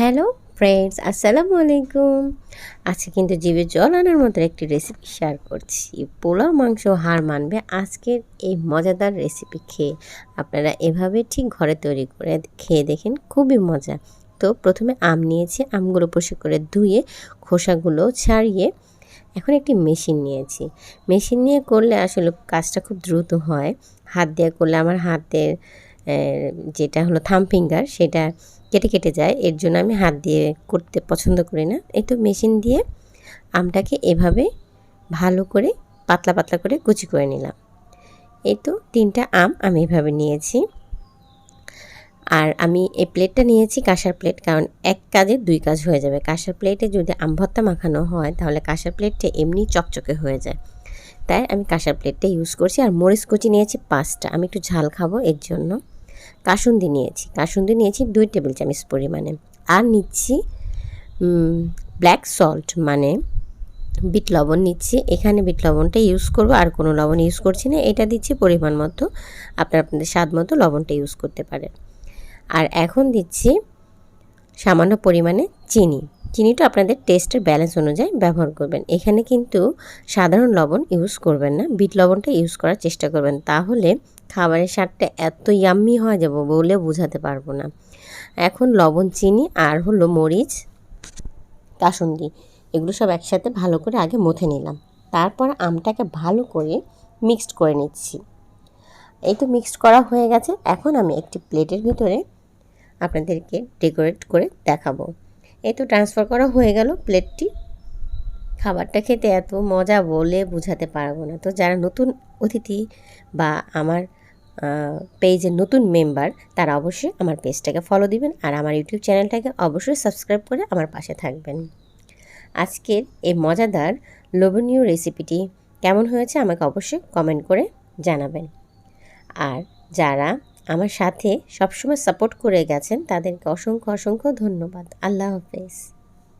Hello friends আসসালামু আলাইকুম আজকে কিন্তু জিভে জল আনার মতো একটি রেসিপি শেয়ার করছি। পোলাও, মাংস হার মানবে আজকের এই মজাদার রেসিপি খেয়ে। আপনারা এভাবে ঠিক ঘরে তৈরি করে খেয়ে দেখেন, খুবই মজা। তো প্রথমে আম নিয়েছি, আমগুলো পরিষ্কার করে ধুয়ে খোসাগুলো ছাড়িয়ে এখন একটি মেশিন নিয়েছি। মেশিন নিয়ে করলে আসলে কাজটা খুব দ্রুত হয়। হাত দিয়ে করলে আমার হাতের যেটা হলো থাম ফিঙ্গার সেটা কেটে কেটে যায়, এর জন্য আমি হাত দিয়ে করতে পছন্দ করি না। এই তো মেশিন দিয়ে আমটাকে এভাবে ভালো করে, পাতলা পাতলা করে কুচি করে নিলাম। এই তো তিনটা আম আমি এভাবে নিয়েছি। আর আমি এই প্লেটটা নিয়েছি কাঁসার প্লেট, কারণ এক কাজে দুই কাজ হয়ে যাবে। কাঁসার প্লেটে যদি আম ভর্তা মাখানো হয়, তাহলে কাঁসার প্লেটটা এমনি চকচকে হয়ে যায়। তাই আমি কাঁসার প্লেটটা ইউজ করছি। আর মরিচ কুচি নিয়েছি পাঁচটা। আমি একটু ঝাল খাব এর জন্য। কাসুন্দি নিয়েছি। কাসুন্দি নিয়েছি দুই টেবিল চামচ পরিমাণে। আর নিচ্ছি ব্ল্যাক সল্ট মানে বিট লবণ নিচ্ছি। এখানে বিট লবণটা ইউজ করব, আর কোনো লবণ ইউজ করছি না। এটা দিচ্ছি পরিমাণ মতো, আপনার আপনাদের স্বাদ মতো লবণটা ইউজ করতে পারেন। আর এখন দিচ্ছি সামান্য পরিমাণে চিনি। চিনিটা আপনাদের টেস্টের ব্যালেন্স অনুযায়ী ব্যবহার করবেন। এখানে কিন্তু সাধারণ লবণ ইউজ করবেন না। বিট লবণটা ইউজ করার চেষ্টা করবেন। তাহলে খাবারের স্বাদটা এত ইয়াম্মি হয়ে যাব বলে বোঝাতে পারব না। এখন লবণ, চিনি আর হলো মরিচ, কাসুন্দি এগুলো সব একসাথে ভালো করে আগে মথে নিলাম। তারপর আমটাকে ভালো করে মিক্সড করে নিচ্ছি। এই তো মিক্সড করা হয়ে গেছে। এখন আমি একটি প্লেটের ভিতরে আপনাদেরকে ডেকোরেট করে দেখাবো। এই তো ট্রান্সফার করা হয়ে গেল প্লেটটি খাবারটা খেতে এত মজা বলে বোঝাতে পারব না। তো যারা নতুন অতিথি বা আমার পেজের নতুন মেম্বার তারা অবশ্যই আমার পেজটাকে ফলো দিবেন আর আমার ইউটিউব চ্যানেলটাকে অবশ্যই সাবস্ক্রাইব করে আমার পাশে থাকবেন। আজকের এই মজাদার লোভনীয় রেসিপিটি কেমন হয়েছে আমাকে অবশ্যই কমেন্ট করে জানাবেন। আর যারা আমার সাথে সবসময় সাপোর্ট করে গেছেন। তাদেরকে অসংখ্য অসংখ্য ধন্যবাদ। আল্লাহ হাফেজ।